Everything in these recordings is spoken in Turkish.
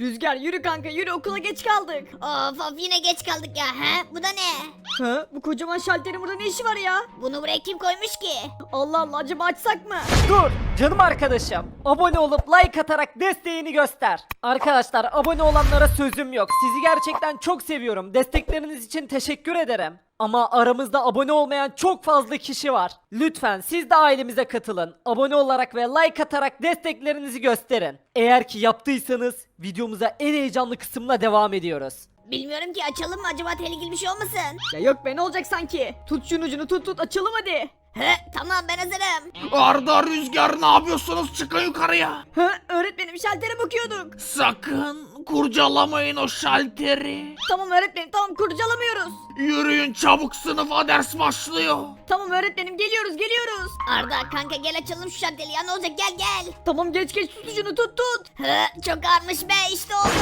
Rüzgar yürü kanka yürü okula geç kaldık. Of of yine geç kaldık ya. He? Bu da ne? Ha, bu kocaman şalterin burada ne işi var ya? Bunu buraya kim koymuş ki? Allah Allah acaba açsak mı? Dur canım arkadaşım. Abone olup like atarak desteğini göster. Arkadaşlar abone olanlara sözüm yok. Sizi gerçekten çok seviyorum. Destekleriniz için teşekkür ederim. Ama aramızda abone olmayan çok fazla kişi var. Lütfen siz de ailemize katılın. Abone olarak ve like atarak desteklerinizi gösterin. Eğer ki yaptıysanız videomuza en heyecanlı kısımla devam ediyoruz. Bilmiyorum ki açalım mı acaba tehlikeli bir şey olmasın? Ya yok be ne olacak sanki? Tut şunun ucunu tut tut açalım hadi. He tamam ben hazırım. Arda Rüzgar ne yapıyorsunuz? Çıkın yukarıya. Ha, öğretmenim şaltere bakıyorduk. Sakın kurcalamayın o şalteri. Tamam öğretmenim tamam kurcalamıyoruz. Yürüyün çabuk sınıfa ders başlıyor. Tamam öğretmenim geliyoruz geliyoruz. Arda kanka gel açalım şu şanteli ya ne olacak gel gel. Tamam geç geç tut ucunu tut tut. He çok ağırmış be işte oldu.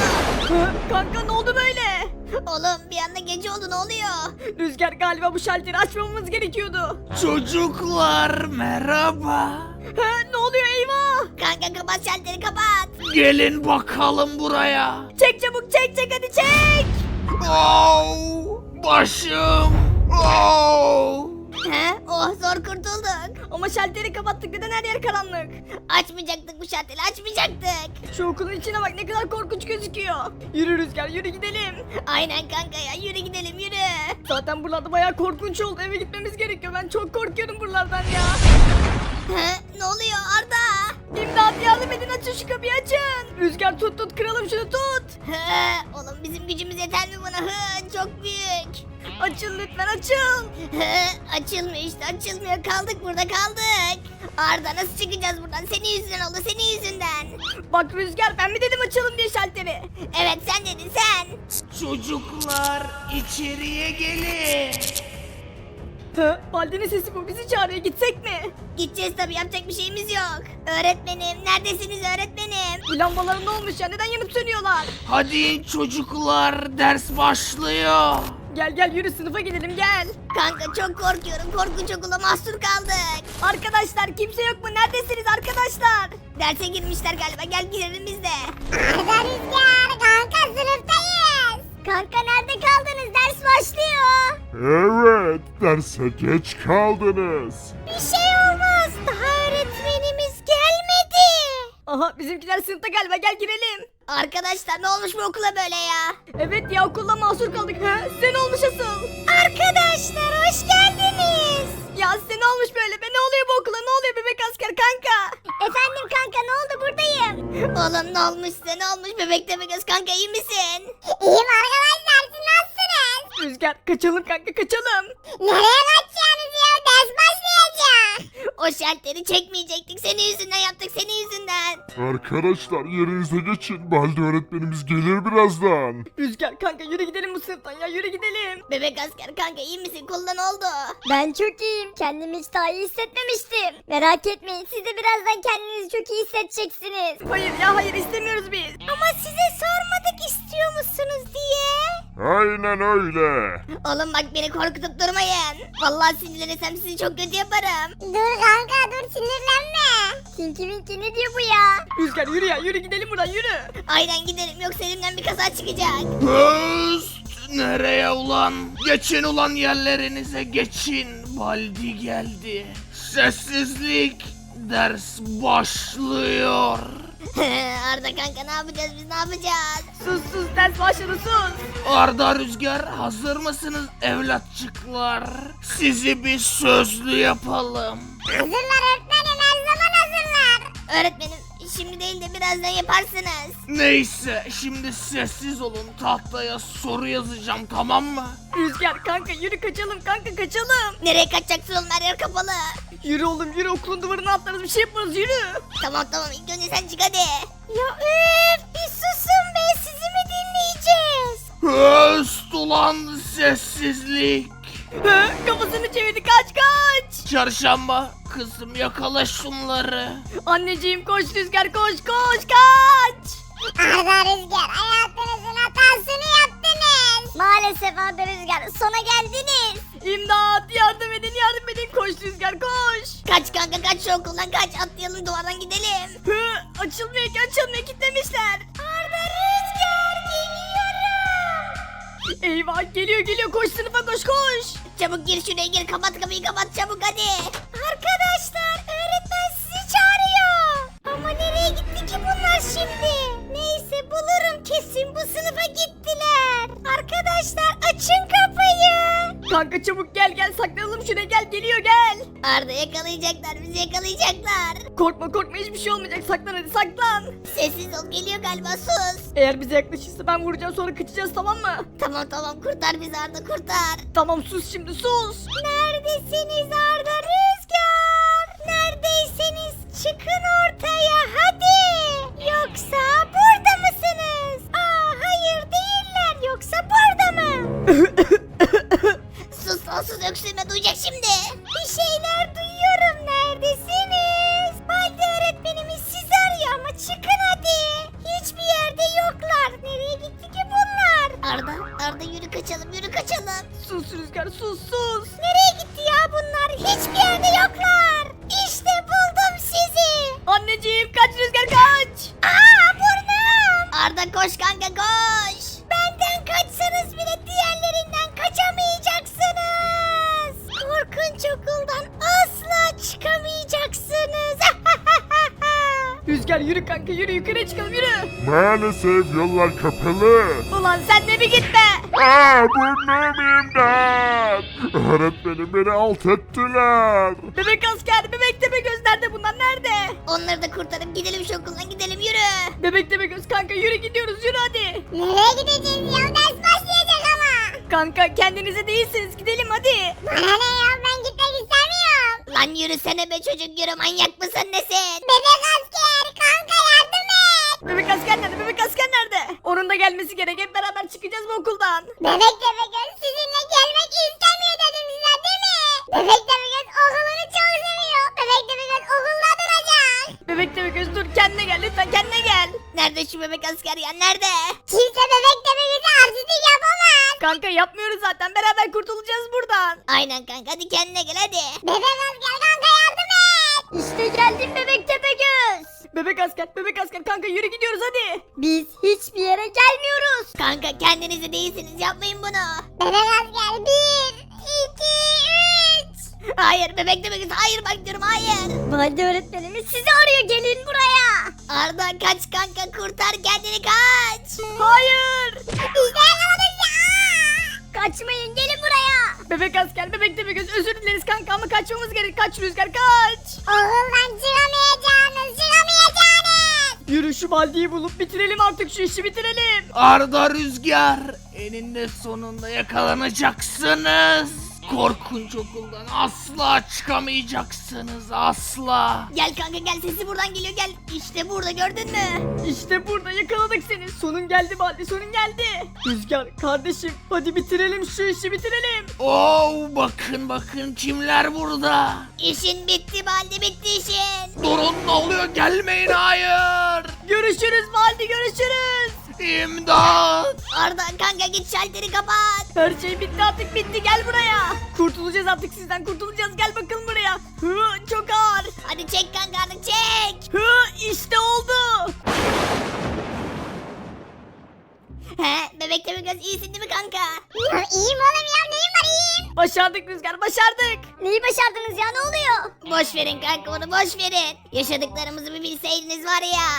Ha, kanka ne oldu böyle? Oğlum bir anda gece oldu ne oluyor? Rüzgar galiba bu şalteri açmamamız gerekiyordu. Çocuklar merhaba. Ha, ne oluyor eyvah? Kanka kapat şalteri kapat. Gelin bakalım buraya. Çek çabuk çek çek hadi çek. Oh, başım. Oh. He oh zor kurtulduk. Ama şalteri kapattık neden her yer karanlık? Açmayacaktık bu şalteri açmayacaktık. Şu okulun içine bak ne kadar korkunç gözüküyor. Yürü Rüzgar yürü gidelim. Aynen kanka ya yürü gidelim yürü. Zaten buralarda bayağı korkunç oldu eve gitmemiz gerekiyor. Ben çok korkuyorum buralardan ya. He ne oluyor Arda? İmdat yardım edin açın şu kapıyı açın. Rüzgar tut tut kıralım şunu tut. He oğlum bizim gücümüz yeter mi buna? He çok büyük. Açın lütfen açın. He açılmıyor işte açılmıyor kaldık burada kaldık. Arda nasıl çıkacağız buradan? Senin yüzünden oldu senin yüzünden. Bak Rüzgar ben mi dedim açalım diye şalteri. Evet sen dedin sen. Çocuklar içeriye gelin. Hı, Baldi'nin sesi bu bizi çağırıyor gitsek mi? Gideceğiz tabii yapacak bir şeyimiz yok. Öğretmenim neredesiniz öğretmenim? Bu lambaların ne olmuş ya neden yanıp sönüyorlar? Hadi çocuklar ders başlıyor. Gel gel yürü sınıfa gidelim gel. Kanka çok korkuyorum korkunç okula mahsur kaldık. Arkadaşlar kimse yok mu? Neredesiniz arkadaşlar? Derse girmişler galiba gel girelim biz de. Arda Rüzgar kanka sınıftayız. Kanka nerede kaldınız ders başlıyor. Evet, derse geç kaldınız. Bir şey Aha bizimkiler sınıfta galiba gel girelim. Arkadaşlar ne olmuş bu okula böyle ya? Evet ya okulda mahsur kaldık. Ha, sen olmuş asıl. Arkadaşlar hoş geldiniz. Ya size ne olmuş böyle be? Ne oluyor bu okula? Ne oluyor bebek asker kanka? Efendim kanka ne oldu buradayım. Oğlum ne olmuş size ne olmuş bebek tepe göz kanka iyi misin? İyiyim arkadaşlar siz nasılsınız? Rüzgar kaçalım kanka kaçalım. Nereye kaçacaksınız ya ders O şalteri çekmeyecektik senin yüzünden yaptık senin yüzünden. Arkadaşlar yerinize geçin. Balde öğretmenimiz gelir birazdan. Rüzgar kanka yürü gidelim bu sınıftan ya yürü gidelim. Bebek asker kanka iyi misin koldan oldu? Ben çok iyiyim kendimi hiç daha iyi hissetmemiştim. Merak etmeyin siz de birazdan kendinizi çok iyi hissedeceksiniz. Hayır ya hayır istemiyoruz biz. Ama size sormadık istiyor musunuz diye. Aynen öyle. Oğlum bak beni korkutup durmayın. Vallahi sinirlenirsem sizi çok kötü yaparım. Dur kanka dur sinirlenme. Tinky Winky ne diyor bu ya? Rüzgar yürü ya yürü gidelim buradan yürü. Aynen gidelim yoksa elimden bir kaza çıkacak. Höst! Nereye ulan? Geçin ulan yerlerinize geçin. Baldi geldi. Sessizlik. Ders başlıyor. Arda kanka ne yapacağız biz ne yapacağız? Sus sus ders başladı sus. Arda Rüzgar hazır mısınız evlatçıklar? Sizi bir sözlü yapalım. Hazırlar öğretmenim her zaman hazırlar. Öğretmenim şimdi değil de birazdan yaparsınız. Neyse şimdi sessiz olun tahtaya soru yazacağım tamam mı? Rüzgar kanka yürü kaçalım kanka kaçalım. Nereye kaçacaksın oğlum her yer kapalı. Yürü oğlum yürü okulun duvarına atlarız bir şey yaparız yürü. Tamam tamam ilk önce sen çık hadi. Ya öf bir susun be sizi mi dinleyeceğiz? Höst ulan sessizlik. Hı, kafasını çevirdi kaç kaç çarşamba. Kızım yakala şunları. Anneciğim koş Rüzgar koş koş kaç. Arda Rüzgar hayatınızın hatasını yaptınız. Maalesef Arda Rüzgar sona geldiniz. İmdat yardım edin yardım edin koş Rüzgar koş. Kaç kanka kaç şu okuldan kaç atlayalım duvardan gidelim. Hı, açılmıyor ki açılmıyor kitlemişler. Arda Rüzgar geliyorum. Eyvah geliyor geliyor koş sınıfa koş koş. Çabuk gir şuraya gir kapat kapıyı kapat çabuk hadi. Arkadaşlar öğretmen sizi çağırıyor. Ama nereye gitti ki bunlar şimdi? Neyse bulurum kesin bu sınıfa gittiler. Arkadaşlar açın kapıyı. Kanka çabuk gel gel saklanalım şuraya gel geliyor gel. Arda yakalayacaklar bizi yakalayacaklar. Korkma korkma hiçbir şey olmayacak saklan hadi saklan. Sessiz ol geliyor galiba sus. Eğer bize yaklaşırsa ben vuracağım sonra kaçacağız tamam mı? Tamam tamam kurtar bizi Arda kurtar. Tamam sus şimdi sus. Neredesiniz Arda Rüzgar? Neredeyseniz çıkın ortaya hadi. Yoksa burada mısınız? Aa hayır değiller yoksa burada mı? sus öksürme duyacak şimdi. Bir şeyler duyuyorum neredesiniz? Maalesef yollar kapalı. Ulan sen de bir gitme. Aa burnum imdat. Öğretmenim beni alt ettiler. Bebek asker bebek tepe göz nerede bunlar nerede? Onları da kurtarıp gidelim şu okuldan gidelim yürü. Bebek tepe göz kanka yürü gidiyoruz yürü hadi. Nereye gideceğiz ya? Ders başlayacak ama. Kanka kendinize değilsiniz gidelim hadi. Bana ne ya? Ben gitmek istemiyorum. Lan yürüsene be çocuk yürü manyak mısın nesin? Bebek asker kanka. Bebek asker nerede bebek asker nerede? Onun da gelmesi gerek hep beraber çıkacağız bu okuldan. Bebek Tepegöz sizinle gelmek istemiyor dedim size değil mi? Bebek Tepegöz okulunu çok seviyor. Bebek Tepegöz okulda duracak. Bebek tepe göz dur kendine gel lütfen kendine gel. Nerede şu bebek asker ya nerede? Kimse Bebek Tepegöz'e haksızlık yapamaz. Kanka yapmıyoruz zaten beraber kurtulacağız buradan. Aynen kanka hadi kendine gel hadi. Bebek asker kanka yardım et. İşte geldim Bebek Tepegöz. Bebek asker bebek asker kanka yürü gidiyoruz hadi. Biz hiçbir yere gelmiyoruz. Kanka kendinize değilsiniz yapmayın bunu. Bebek asker bir, iki, üç. Hayır bebek demek hayır bak diyorum hayır. Valide öğretmenimiz sizi arıyor gelin buraya. Arda kaç kanka kurtar kendini kaç. Hayır. Yakaladık ya. Kaçmayın gelin buraya. Bebek asker bebek göz özür dileriz kanka ama kaçmamız gerek kaç rüzgar kaç. Okuldan çıkamayacağınız. Yürü şu baldiyi bulup bitirelim artık şu işi bitirelim. Arda Rüzgar eninde sonunda yakalanacaksınız. Korkunç okuldan asla çıkamayacaksınız asla. Gel kanka gel sesi buradan geliyor gel. İşte burada gördün mü? İşte burada yakaladık seni. Sonun geldi baldi sonun geldi. Rüzgar kardeşim hadi bitirelim şu işi bitirelim. Oo bakın bakın kimler burada. İşin bitti baldi bitti işin. Durun ne oluyor gelmeyin hayır. Görüşürüz baldi görüşürüz. İmdat. Arda kanka git şalteri kapat. Her şey bitti artık bitti gel buraya. Kurtulacağız artık sizden kurtulacağız gel bakalım buraya. Hı, çok ağır. Hadi çek kanka artık çek. Hı, işte oldu. He bebek demek göz iyisin değil mi kanka? İyiyim oğlum ya neyim var iyiyim. Başardık Rüzgar başardık. Neyi başardınız ya ne oluyor? Boş verin kanka onu boş verin. Yaşadıklarımızı bir bilseydiniz var ya.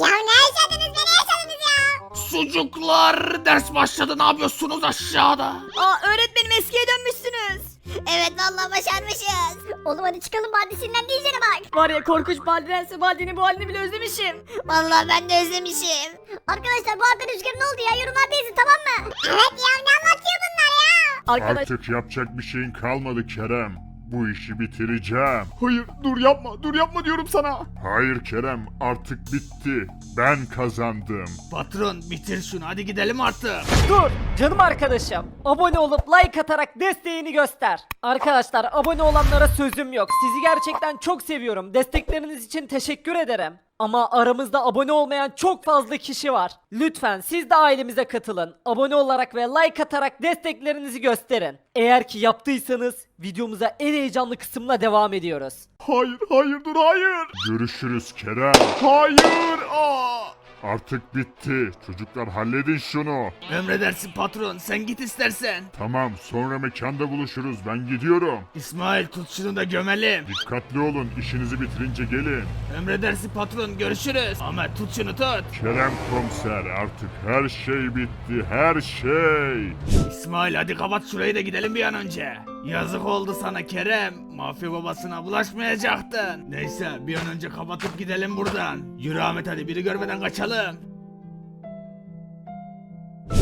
Ya ne yaşadınız be ne yaşadınız ya? Sucuklar ders başladı ne yapıyorsunuz aşağıda? Aa öğretmenim eskiye dönmüşsünüz. Evet vallahi başarmışız. Oğlum hadi çıkalım badisinden diyeceğine bak. Var ya korkunç Baldi'dense Baldi'nin bu halini bile özlemişim. Vallahi ben de özlemişim. Arkadaşlar bu hafta rüzgar ne oldu ya yorumlarda yazın tamam mı? Evet ya ne anlatıyor bunlar ya? Arkadaş Artık yapacak bir şeyin kalmadı Kerem. Bu işi bitireceğim. Hayır dur yapma dur yapma diyorum sana. Hayır Kerem artık bitti. Ben kazandım. Patron bitir şunu hadi gidelim artık. Dur canım arkadaşım. Abone olup like atarak desteğini göster. Arkadaşlar abone olanlara sözüm yok. Sizi gerçekten çok seviyorum. Destekleriniz için teşekkür ederim. Ama aramızda abone olmayan çok fazla kişi var. Lütfen siz de ailemize katılın. Abone olarak ve like atarak desteklerinizi gösterin. Eğer ki yaptıysanız videomuza en heyecanlı kısımla devam ediyoruz. Hayır hayır dur hayır. Görüşürüz Kerem. Hayır. Aa. Artık bitti. Çocuklar halledin şunu. Emredersin patron sen git istersen. Tamam sonra mekanda buluşuruz. Ben gidiyorum. İsmail tut şunu da gömelim. Dikkatli olun. İşinizi bitirince gelin. Emredersin patron görüşürüz. Ahmet tut şunu tut. Kerem komiser artık her şey bitti. Her şey. İsmail hadi kapat şurayı da gidelim bir an önce. Yazık oldu sana Kerem. Mafya babasına bulaşmayacaktın. Neyse bir an önce kapatıp gidelim buradan. Yürü Ahmet hadi biri görmeden kaçalım.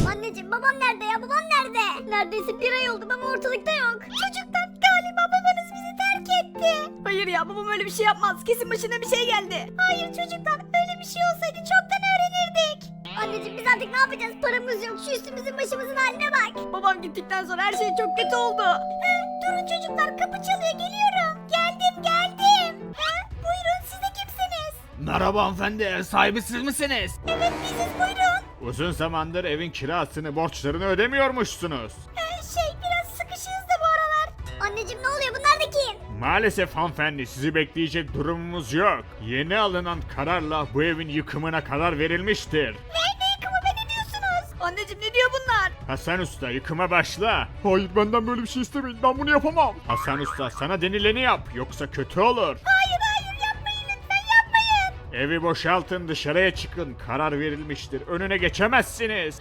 Anneciğim babam nerede ya babam nerede? Neredeyse bir ay oldu ama ortalıkta yok. Çocuklar galiba babanız bizi terk etti. Hayır ya babam öyle bir şey yapmaz. Kesin başına bir şey geldi. Hayır çocuklar öyle bir şey olsaydı çoktan öğrenirdik. Anneciğim biz artık ne yapacağız? Paramız yok şu üstümüzün başımızın haline bak. Babam gittikten sonra her şey çok kötü oldu. Ha, durun çocuklar kapı çalıyor geliyorum. Geldim geldim. Ha, buyurun siz de kimsiniz? Merhaba hanımefendi ev sahibi siz misiniz? Evet biziz buyurun. Uzun zamandır evin kirasını, borçlarını ödemiyormuşsunuz. Ha, şey biraz sıkışığız da bu aralar. Anneciğim ne oluyor bunlar da kim? Maalesef hanımefendi sizi bekleyecek durumumuz yok. Yeni alınan kararla bu evin yıkımına karar verilmiştir. Anneciğim ne diyor bunlar? Hasan Usta yıkıma başla. Hayır benden böyle bir şey istemeyin ben bunu yapamam. Hasan Usta sana denileni yap yoksa kötü olur. Hayır hayır yapmayın lütfen yapmayın. Evi boşaltın dışarıya çıkın karar verilmiştir önüne geçemezsiniz.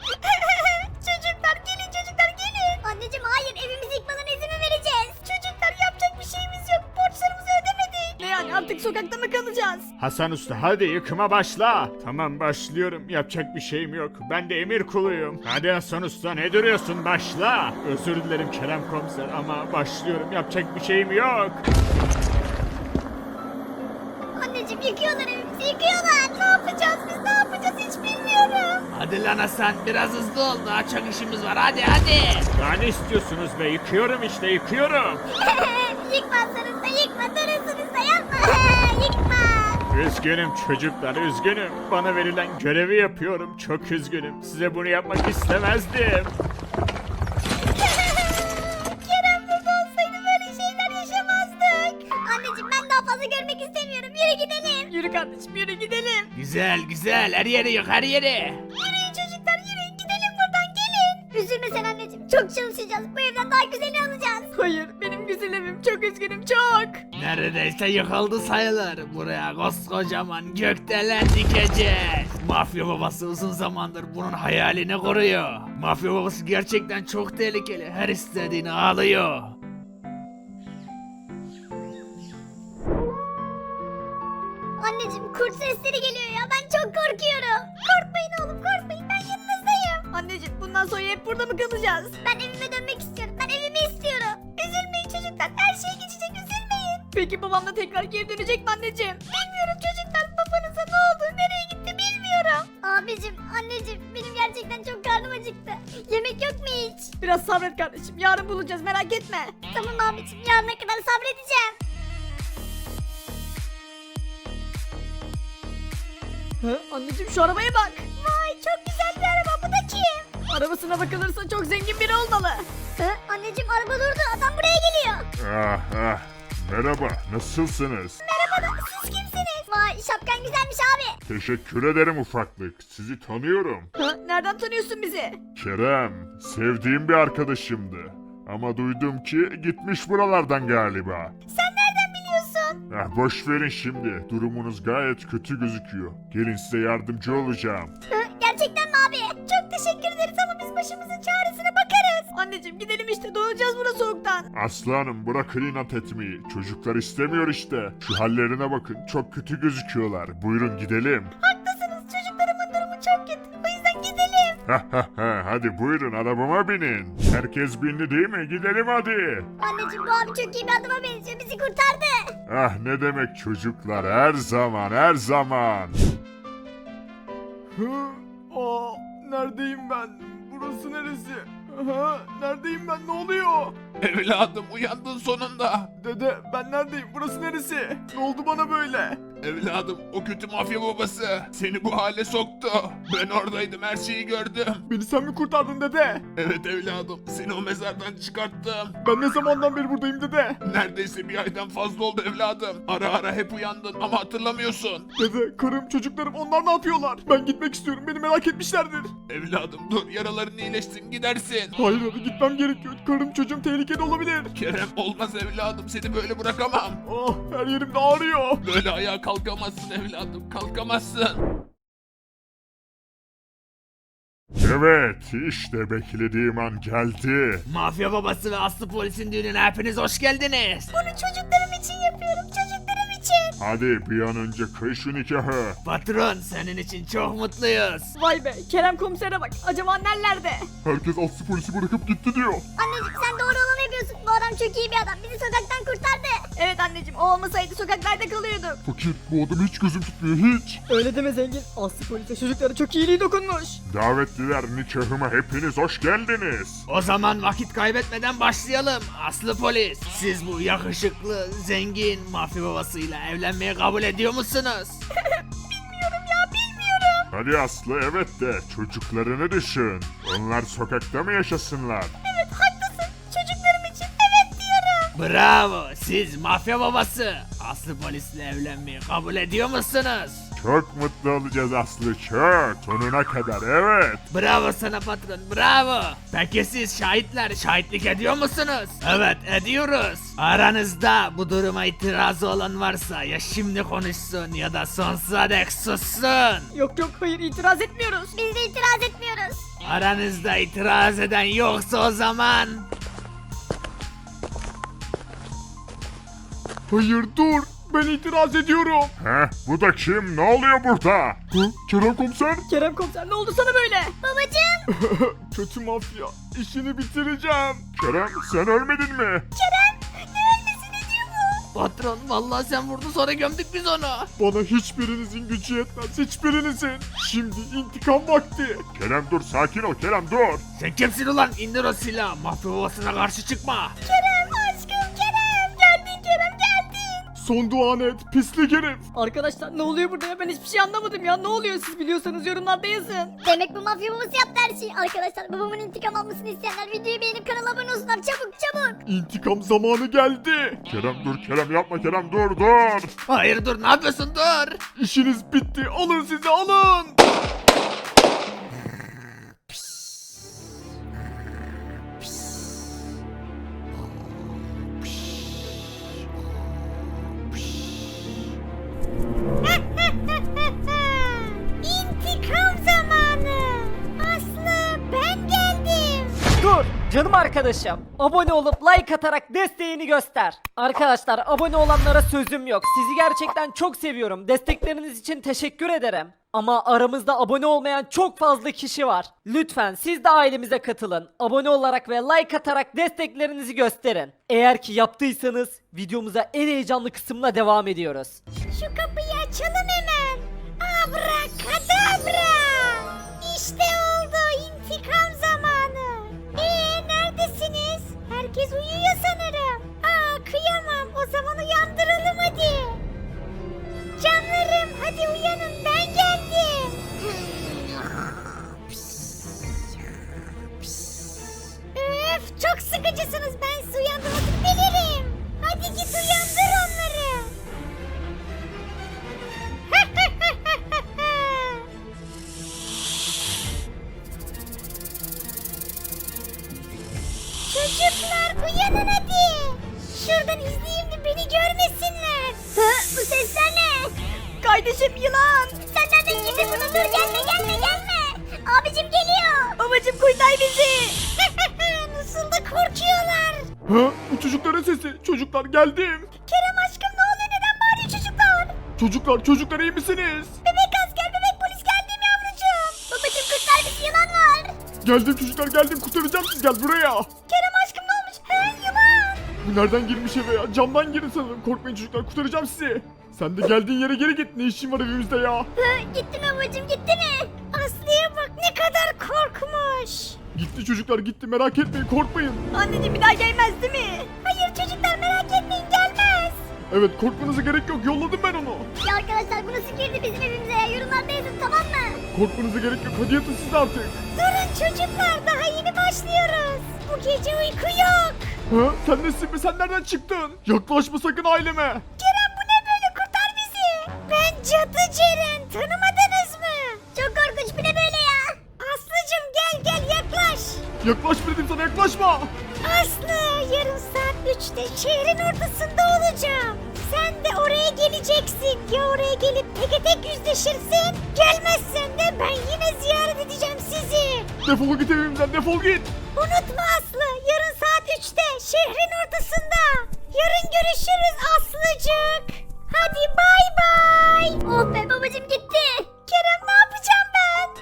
Artık sokakta mı kalacağız? Hasan Usta hadi yıkıma başla. Tamam başlıyorum yapacak bir şeyim yok. Ben de emir kuluyum. Hadi Hasan Usta ne duruyorsun başla. Özür dilerim Kerem Komiser ama başlıyorum yapacak bir şeyim yok. Anneciğim yıkıyorlar evimizi yıkıyorlar. Ne yapacağız biz ne yapacağız hiç bilmiyorum. Hadi lan Hasan biraz hızlı ol daha çok işimiz var hadi hadi. Daha ne istiyorsunuz be yıkıyorum işte yıkıyorum. Yıkmazsanız da yıkma. Üzgünüm çocuklar üzgünüm. Bana verilen görevi yapıyorum çok üzgünüm. Size bunu yapmak istemezdim. Kerem burada olsaydı böyle şeyler yaşamazdık. Anneciğim ben daha fazla görmek istemiyorum. Yürü gidelim. Yürü kardeşim yürü gidelim. Güzel güzel her yeri yok her yeri. Yürüyün çocuklar yürüyün gidelim buradan gelin. Üzülme sen anneciğim çok çalışacağız. Bu evden daha güzelini üzgünüm çok. Neredeyse yıkıldı sayılır. Buraya koskocaman gökdelen dikeceğiz. Mafya babası uzun zamandır bunun hayalini kuruyor. Mafya babası gerçekten çok tehlikeli. Her istediğini alıyor. Anneciğim kurt sesleri geliyor ya ben çok korkuyorum. Korkmayın oğlum korkmayın ben yanınızdayım. Anneciğim bundan sonra hep burada mı kalacağız? Ben evime dönmek istiyorum ben evimi istiyorum. Üzülmeyin çocuklar her şey geçecek üzülmeyin. Peki babam da tekrar geri dönecek mi anneciğim? Bilmiyorum çocuklar babanıza ne oldu nereye gitti bilmiyorum. Abicim anneciğim benim gerçekten çok karnım acıktı. Yemek yok mu hiç? Biraz sabret kardeşim yarın bulacağız merak etme. Tamam abicim yarına kadar sabredeceğim. Hı? Anneciğim şu arabaya bak. Vay çok güzel bir araba bu da kim? Arabasına bakılırsa çok zengin biri olmalı. Hı? Anneciğim araba durdu adam buraya. Ah ah. Merhaba. Nasılsınız? Merhaba siz kimsiniz? Vay şapkan güzelmiş abi. Teşekkür ederim ufaklık. Sizi tanıyorum. Hı? Nereden tanıyorsun bizi? Kerem. Sevdiğim bir arkadaşımdı. Ama duydum ki gitmiş buralardan galiba. Sen nereden biliyorsun? Ah boş verin şimdi. Durumunuz gayet kötü gözüküyor. Gelin size yardımcı olacağım. Hı? Gerçekten mi abi? Çok teşekkür ederiz ama biz başımızın çaresine bakarız. Anneciğim gidelim işte donacağız burada soğuktan. Aslanım bırakın inat etmeyi. Çocuklar istemiyor işte. Şu hallerine bakın. Çok kötü gözüküyorlar. Buyurun gidelim. Haklısınız çocuklarımın durumu çok kötü. O yüzden gidelim. hadi buyurun arabama binin. Herkes bindi değil mi? Gidelim hadi. Anneciğim bu abi çok iyi bir adama benziyor. Bizi kurtardı. Ah ne demek çocuklar her zaman her zaman. Hı? Aa, neredeyim ben? Burası neresi? Neredeyim ben? Ne oluyor? Evladım uyandın sonunda. Dede ben neredeyim? Burası neresi? Ne oldu bana böyle? Evladım o kötü mafya babası seni bu hale soktu. Ben oradaydım her şeyi gördüm. Beni sen mi kurtardın dede? Evet evladım seni o mezardan çıkarttım. Ben ne zamandan beri buradayım dede? Neredeyse bir aydan fazla oldu evladım. Ara ara hep uyandın ama hatırlamıyorsun. Dede, karım, çocuklarım onlar ne yapıyorlar? Ben gitmek istiyorum. Beni merak etmişlerdir. Evladım dur yaraların iyileşsin gidersin. Hayır hadi gitmem gerekiyor. Karım çocuğum tehlikede olabilir. Kerem olmaz evladım seni böyle bırakamam. Ah her yerim de ağrıyor. Böyle ayağa kalkamazsın evladım kalkamazsın. Evet işte beklediğim an geldi. Mafya babası ve aslı polisin düğününe hepiniz hoş geldiniz. Bunu çocuklarım için yapıyorum. Çocuklarım için. Hadi bir an önce kıy şu nikahı. Patron senin için çok mutluyuz. Vay be Kerem komisere bak. Acaba nerelerde? Herkes aslı polisi bırakıp gitti diyor. Anneciğim sen doğru olanı yapıyorsun. Bu adam çok iyi bir adam. Bizi sokaktan kurtardı. Evet anneciğim o olmasaydı sokaklarda kalıyorduk. Fakir bu adamı hiç gözüm tutmuyor hiç. Öyle deme zengin. Aslı polise çocuklara çok iyiliği dokunmuş. Davetliler nikahıma hepiniz hoş geldiniz. O zaman vakit kaybetmeden başlayalım. Aslı polis, siz bu yakışıklı, zengin mafya babasıyla evlenmeyi kabul ediyor musunuz? Hadi Aslı evet de çocuklarını düşün. Onlar sokakta mı yaşasınlar? Evet haklısın. Diyorum. Bravo, siz mafya babası. Aslı polisle evlenmeyi kabul ediyor musunuz? Çok mutlu olacağız Aslı çok. Sonuna kadar evet. Bravo sana patron, bravo. Peki siz şahitler şahitlik ediyor musunuz? Evet, ediyoruz. Aranızda bu duruma itirazı olan varsa ya şimdi konuşsun ya da sonsuza dek sussun. Yok yok hayır itiraz etmiyoruz. Biz de itiraz etmiyoruz. Aranızda itiraz eden yoksa o zaman... Hayır dur. Ben itiraz ediyorum. Heh bu da kim? Ne oluyor burada? Hı? Kerem komiser? Kerem komiser ne oldu sana böyle? Babacığım. Kötü mafya. İşini bitireceğim. Kerem sen ölmedin mi? Kerem. Ne ölmesi ne diyor bu? Patron vallahi sen vurdun sonra gömdük biz onu. Bana hiçbirinizin gücü yetmez. Hiçbirinizin. Şimdi intikam vakti. Kerem dur sakin ol Kerem dur. Sen kimsin ulan? İndir o silahı. Mafya babasına karşı çıkma. Kerem Son duan et. Pislik herif. Arkadaşlar ne oluyor burada ya ben hiçbir şey anlamadım ya ne oluyor siz biliyorsanız yorumlarda yazın. Demek bu mafya babası yaptı her şeyi. Arkadaşlar babamın intikam almasını isteyenler videoyu beğenip kanala abone olsunlar. Çabuk çabuk. İntikam zamanı geldi. Kerem dur Kerem yapma Kerem dur dur. Hayır dur ne yapıyorsun dur. İşiniz bitti. Alın sizi alın. Dur canım arkadaşım. Abone olup like atarak desteğini göster. Arkadaşlar abone olanlara sözüm yok. Sizi gerçekten çok seviyorum. Destekleriniz için teşekkür ederim. Ama aramızda abone olmayan çok fazla kişi var. Lütfen siz de ailemize katılın. Abone olarak ve like atarak desteklerinizi gösterin. Eğer ki yaptıysanız videomuza en heyecanlı kısımla devam ediyoruz. Şu kapıyı açalım hemen. Abrakadabra. İşte oldu Herkes uyuyor sanırım. Aa kıyamam. O zaman uyandıralım hadi. Canlarım hadi uyanın ben geldim. Öf çok sıkıcısınız ben sizi uyandırmadım bilirim. Hadi git İyi misiniz? Bebek asker bebek polis geldim yavrucuğum. Babacım kurtar bizi yılan var. Geldim çocuklar geldim kurtaracağım siz gel buraya. Kerem aşkım ne olmuş? He yılan. Bu nereden girmiş eve ya? Camdan girin sanırım. Korkmayın çocuklar kurtaracağım sizi. Sen de geldiğin yere geri git. Ne işin var evimizde ya? Hı, gitti babacım gitti mi? Aslı'ya bak ne kadar korkmuş. Gitti çocuklar gitti merak etmeyin korkmayın. Anneciğim bir daha gelmez değil mi? Hayır çocuklar merak etmeyin gelmez. Evet korkmanıza gerek yok yolladım ben onu. Bu nasıl girdi bizim evimize? Yorumlarda yazın tamam mı? Korkmanıza gerek yok hadi yatın siz artık. Durun çocuklar daha yeni başlıyoruz. Bu gece uyku yok. Ha? Sen nesin be sen nereden çıktın? Yaklaşma sakın aileme. Kerem bu ne böyle kurtar bizi. Ben cadı Ceren tanımadınız mı? Çok korkunç bir de böyle ya. Aslıcım gel gel yaklaş. Yaklaşma dedim sana yaklaşma. Aslı yarın saat 3'te şehrin ortasında olacağım. De oraya geleceksin. Ya oraya gelip teke tek yüzleşirsin. Gelmezsen de ben yine ziyaret edeceğim sizi. Defol git evimden defol git. Unutma Aslı yarın saat 3'te şehrin ortasında. Yarın görüşürüz Aslıcık. Hadi bay bay. Oh be babacım gitti.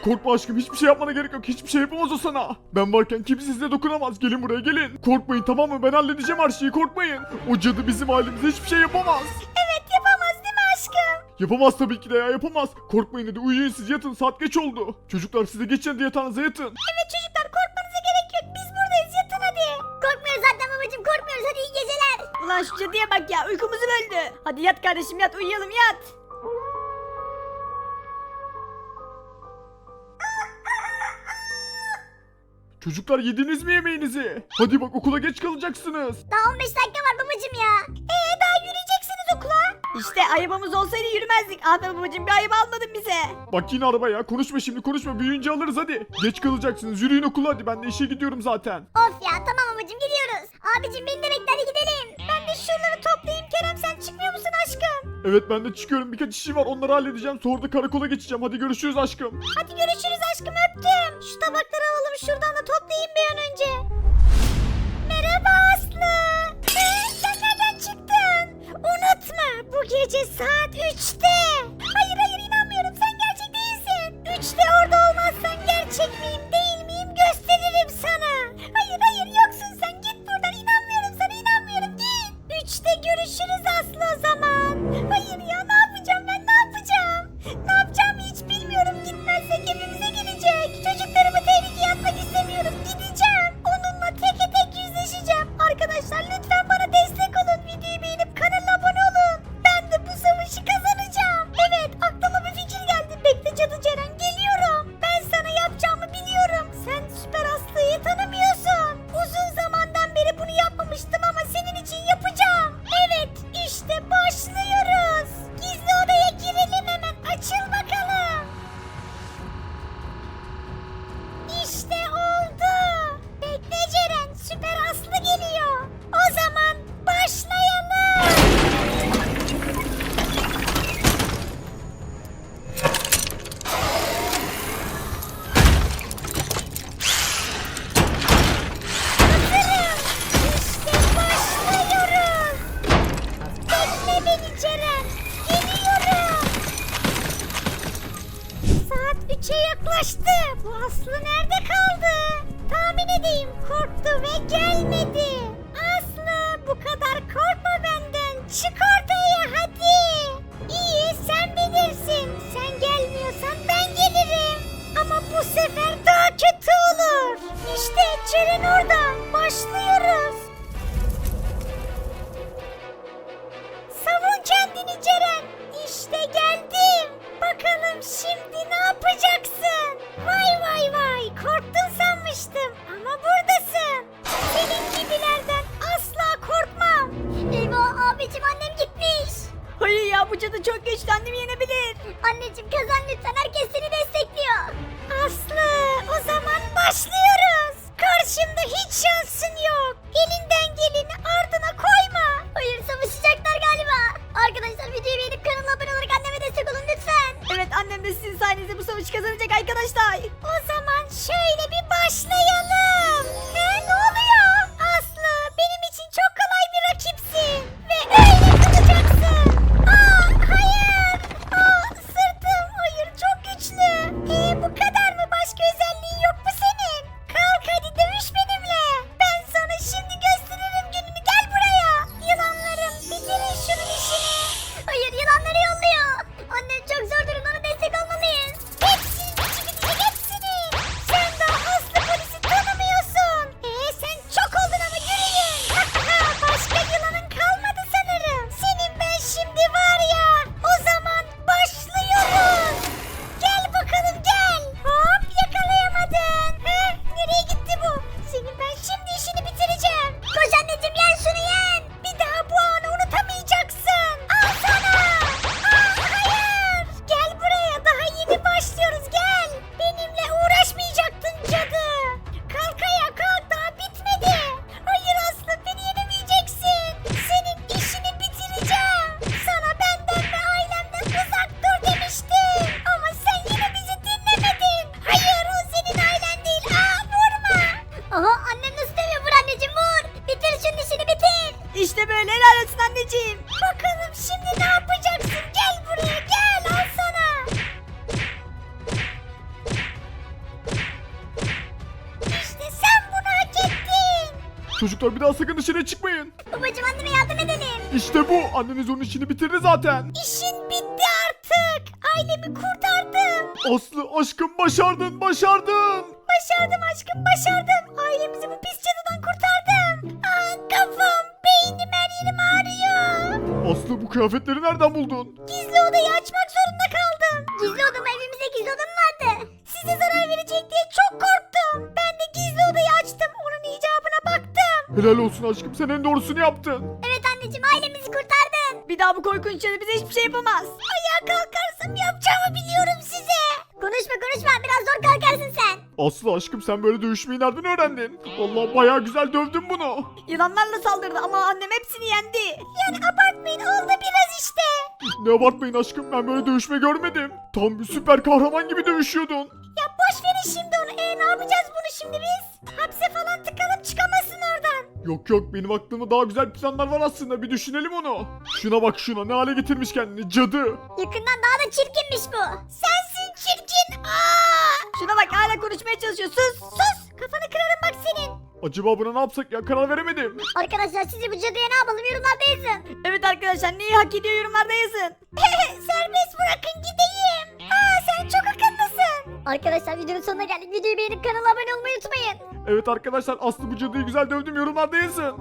Korkma aşkım hiçbir şey yapmana gerek yok. Hiçbir şey yapamaz o sana. Ben varken kimse size dokunamaz. Gelin buraya gelin. Korkmayın tamam mı? Ben halledeceğim her şeyi korkmayın. O cadı bizim ailemize hiçbir şey yapamaz. Evet yapamaz değil mi aşkım? Yapamaz tabii ki de ya yapamaz. Korkmayın hadi uyuyun siz yatın saat geç oldu. Çocuklar size geçin hadi yatağınıza yatın. Evet çocuklar korkmanıza gerek yok. Biz buradayız yatın hadi. Korkmuyoruz zaten babacım korkmuyoruz hadi iyi geceler. Ulan şu cadıya bak ya uykumuzu böldü. Hadi yat kardeşim yat uyuyalım yat. Çocuklar yediniz mi yemeğinizi? Hadi bak okula geç kalacaksınız. Daha 15 dakika var babacım ya. Ee daha yürüyeceksiniz okula. İşte ayıbımız olsaydı yürümezdik. Ah be babacım bir ayıp almadın bize. Bak yine araba ya konuşma şimdi konuşma büyüyünce alırız hadi. Geç kalacaksınız yürüyün okula hadi ben de işe gidiyorum zaten. Of ya tamam babacım gidiyoruz. Abicim beni de bekle hadi gidelim. Ben de şuraları toplayayım Kerem sen çıkmıyor musun aşkım? Evet ben de çıkıyorum birkaç işim var onları halledeceğim sonra da karakola geçeceğim hadi görüşürüz aşkım. Hadi görüşürüz aşkım öptüm. Şu tabakları alalım şuradan da toplayayım bir an önce. Merhaba Aslı. Ee, sen nereden çıktın? Unutma bu gece saat 3'te. Hayır hayır inanmıyorum sen gerçek değilsin. 3'te orada olmazsan gerçek miyim değil miyim gösteririm sana. Hayır hayır yoksun sen git buradan inanmıyorum sana inanmıyorum git. 3'te görüşürüz Aslı o zaman. Hayır ya ne yapacağım Aslı nerede kaldı? Tahmin edeyim korktu ve gelmedi. Kazan lütfen herkes seni destekliyor. Aslı o zaman başlıyoruz. Karşımda hiç şansın yok. Elinden geleni ardına koyma. Hayır savaşacaklar galiba. Arkadaşlar videoyu beğenip kanala abone olarak anneme destek olun lütfen. Evet annem de sizin sayenizde bu savaşı kazanacak arkadaşlar. Çocuklar bir daha sakın dışarıya çıkmayın. Babacım anneme yardım edelim. İşte bu. Anneniz onun işini bitirdi zaten. İşin bitti artık. Ailemi kurtardım. Aslı aşkım başardın başardın. Başardım aşkım başardım. Ailemizi bu pis cadıdan kurtardım. Aa, kafam, beynim her yerim ağrıyor. Aslı bu kıyafetleri nereden buldun? Gizli odayı açmak zorunda kaldım. Gizli oda mı evimizde gizli oda mı vardı? Size zarar verecek diye çok korktum. Helal olsun aşkım sen en doğrusunu yaptın. Evet anneciğim ailemizi kurtardın. Bir daha bu korkunç cadı bize hiçbir şey yapamaz. Ayağa kalkarsam yapacağımı biliyorum size. Konuşma konuşma biraz zor kalkarsın sen. Aslı aşkım sen böyle dövüşmeyi nereden öğrendin? Vallahi bayağı güzel dövdün bunu. Yılanlarla saldırdı ama annem hepsini yendi. Yani abartmayın oldu biraz işte. Ne abartmayın aşkım ben böyle dövüşme görmedim. Tam bir süper kahraman gibi dövüşüyordun. Verin şimdi onu. E ne yapacağız bunu şimdi biz? Hapse falan tıkalım çıkamasın oradan. Yok yok benim aklımda daha güzel planlar var aslında bir düşünelim onu. Şuna bak şuna ne hale getirmiş kendini cadı. Yakından daha da çirkinmiş bu. Sensin çirkin. Aa! Şuna bak hala konuşmaya çalışıyor sus. Sus! Kafanı kırarım bak senin. Acaba buna ne yapsak ya karar veremedim. Arkadaşlar sizce bu cadıya ne yapalım yorumlarda yazın. Evet arkadaşlar neyi hak ediyor yorumlarda yazın. Serbest bırakın gideyim. Aa sen çok akıllısın. Arkadaşlar videonun sonuna geldik. Videoyu beğenip kanala abone olmayı unutmayın. Evet arkadaşlar Aslı bu cadıyı güzel dövdüm yorumlarda yazın.